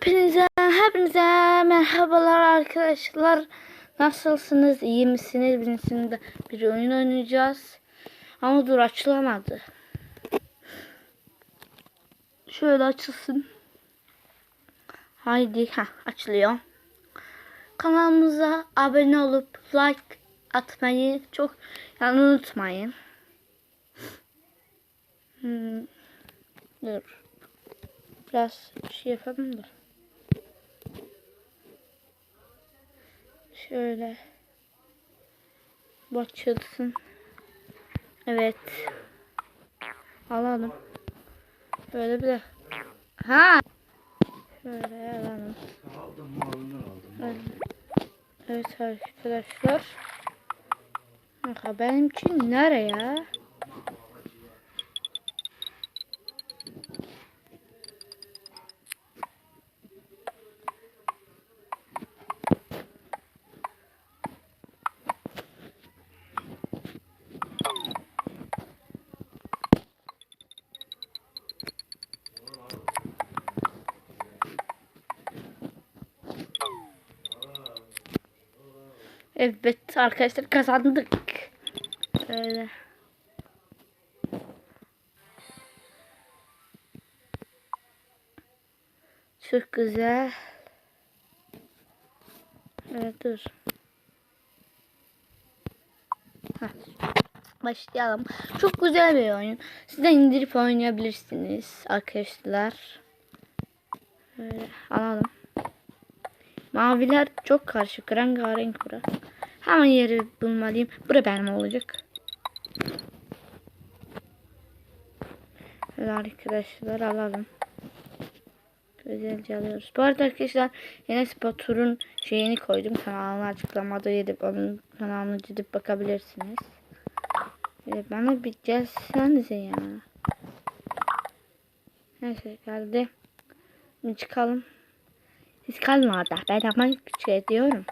Hepinize, hepinize merhabalar arkadaşlar. Nasılsınız? İyi misiniz? Şimdi bir oyun oynayacağız. Ama dur açılamadı. Şöyle açılsın. Haydi ha açılıyor. Kanalımıza abone olup like atmayı çok yani unutmayın. Hmm. Dur. Biraz şey yapalım da. Şöyle. Bu açılsın. Evet. Alalım. Böyle bir de. Ha. Şöyle alalım. Aldım malından aldım. Evet, arkadaşlar. Ha, benimki nereye? Evet arkadaşlar kazandık. Öyle. Çok güzel. Evet dur. Heh. Başlayalım. Çok güzel bir oyun. Siz de indirip oynayabilirsiniz arkadaşlar. Böyle alalım. Maviler çok karışık. Rengarenk bura. Hemen yeri bulmalıyım. Bura benim olacak. Böyle arkadaşlar alalım. Güzelce alıyoruz. Bu arada arkadaşlar Enes Batur'un şeyini koydum. Kanalına açıklamada gidip onun kanalına gidip bakabilirsiniz. Böyle bana bir gelsenize ya. Neyse geldi. Çıkalım. Siz kalın orada. Ben hemen şey diyorum.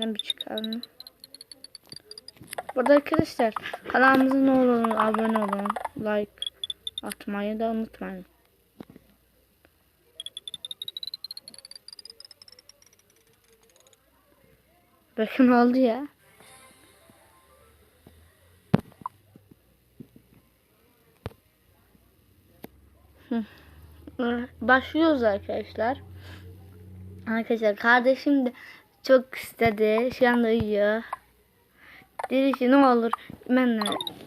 Ben bir çıkalım. Burada arkadaşlar kanalımıza ne olur abone olun. Like atmayı da unutmayın. Bakın oldu ya. Hı. Başlıyoruz arkadaşlar. Arkadaşlar kardeşim de çok istedi. Şu anda uyuyor. Dedi ki ne olur ben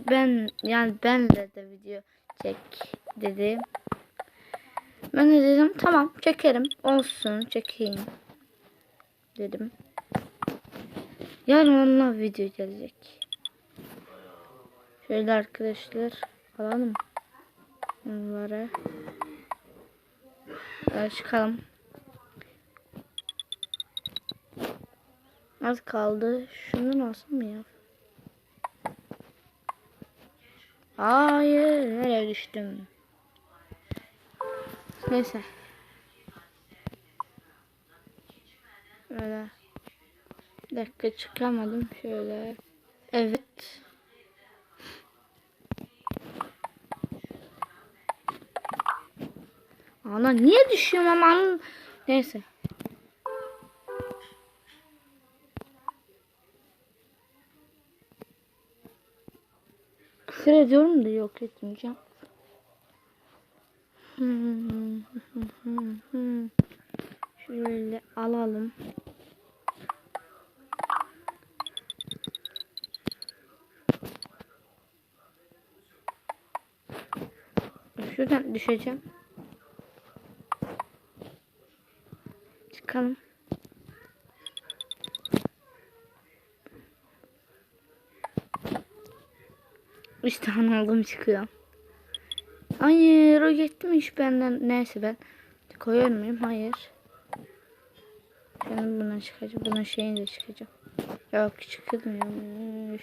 ben yani benle de video çek dedi. Ben de dedim tamam çekerim olsun çekeyim dedim. Yarın onunla video gelecek. Şöyle arkadaşlar alalım bunları. Ee, çıkalım. Az kaldı. Şunu nasıl mı ya? Hayır. Nereye düştüm? Neyse. Böyle. Bir dakika çıkamadım. Şöyle. Evet. Ana niye düşüyorum ama neyse. Küfür ediyorum da yok etmeyeceğim. Şöyle alalım. Şuradan düşeceğim. Çıkalım. Üç tane aldım çıkıyor. Hayır o gitmiş benden. Neyse ben koyar mıyım? Hayır. Ben bundan çıkacağım. Bunun şeyini de çıkacağım. Yok çıkılmıyormuş.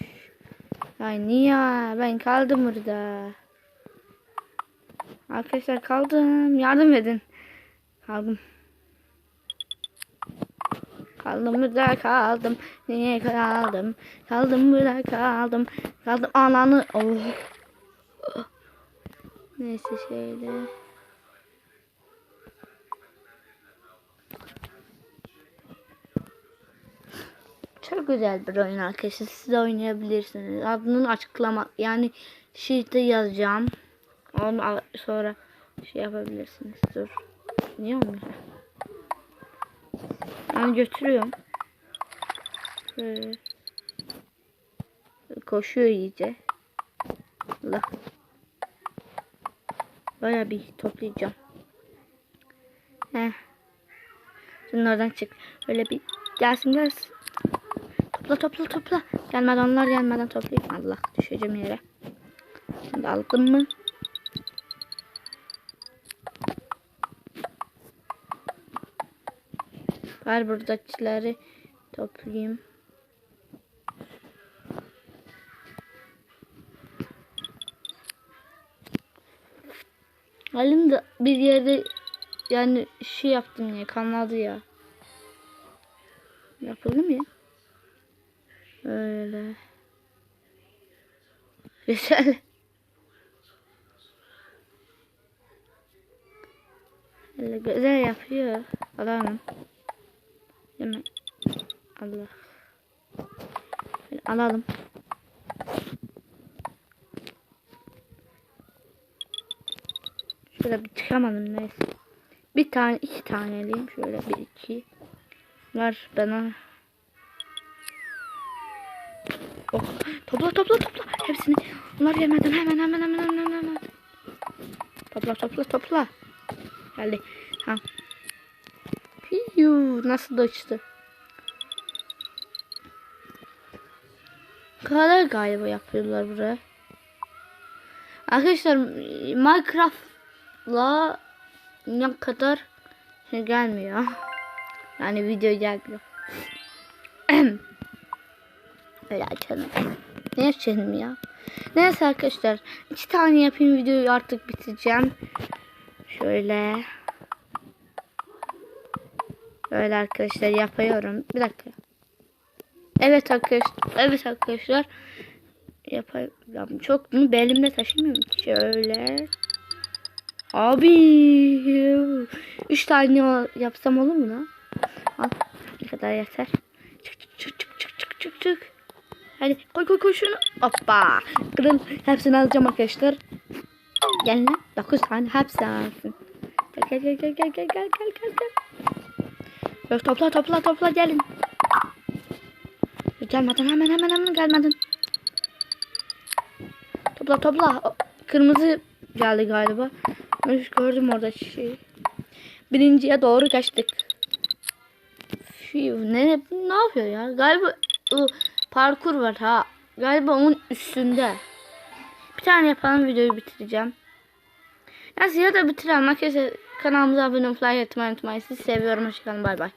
Ay niye? Ben kaldım burada. Arkadaşlar kaldım. Yardım edin. Kaldım. Kaldım burada kaldım. Niye kaldım? Kaldım burada kaldım. Kaldım ananı. Oh. Neyse şeyde. Çok güzel bir oyun arkadaşlar. Siz de oynayabilirsiniz. Adının açıklama yani şiirde yazacağım. Onu sonra şey yapabilirsiniz. Dur. Niye olmuyor? Ben götürüyorum. Şöyle. Koşuyor iyice. Allah. Baya bir toplayacağım. Heh. Şimdi oradan çık. Öyle bir gelsin gelsin. Topla topla topla. Gelmeden onlar gelmeden toplayayım. Allah düşeceğim yere. Şimdi aldım mı? Var buradakileri toplayayım. Halim de bir yerde yani şey yaptım ya kanladı ya. Yapıldı mı ya? Öyle. Güzel. Öyle güzel yapıyor. Hemen. Allah. Şöyle alalım. Şöyle bir çıkamadım neyse. Bir tane iki tane alayım. Şöyle bir iki. Var bana. Oh. Topla topla topla. Hepsini. Bunlar gelmeden hemen hemen hemen hemen hemen. Topla topla topla. Geldi. Ha. Hiyu, nasıl da uçtu. Kadar galiba yapıyorlar buraya. Arkadaşlar Minecraft'la ne kadar şey gelmiyor. Yani video gelmiyor. Öyle açalım. Ne açalım ya? Neyse arkadaşlar. iki tane yapayım videoyu artık bitireceğim. Şöyle. Böyle arkadaşlar yapıyorum. Bir dakika. Evet arkadaşlar. Evet arkadaşlar. Yapayım. Çok mu belimde taşımıyorum. Şöyle. Abi. Üç tane yapsam olur mu lan? Al. Ne kadar yeter. Çık çık çık çık çık çık çık çık. Hadi koy koy koy şunu. Hoppa. Kırıl. Hepsini alacağım arkadaşlar. Gel lan. Dokuz tane hepsini alsın. Gel gel gel gel gel gel gel gel gel. Yok topla topla topla gelin. Gelmeden hemen hemen hemen gelmeden. Topla topla. Kırmızı geldi galiba. Ben gördüm orada şey. Birinciye doğru kaçtık. Fiu, ne ne yapıyor ya? Galiba parkur var ha. Galiba onun üstünde. Bir tane yapalım videoyu bitireceğim. Neyse ya da bitirelim. Arkadaşlar kanalımıza abone olmayı unutmayın. Sizi seviyorum. Hoşçakalın. Bay bay.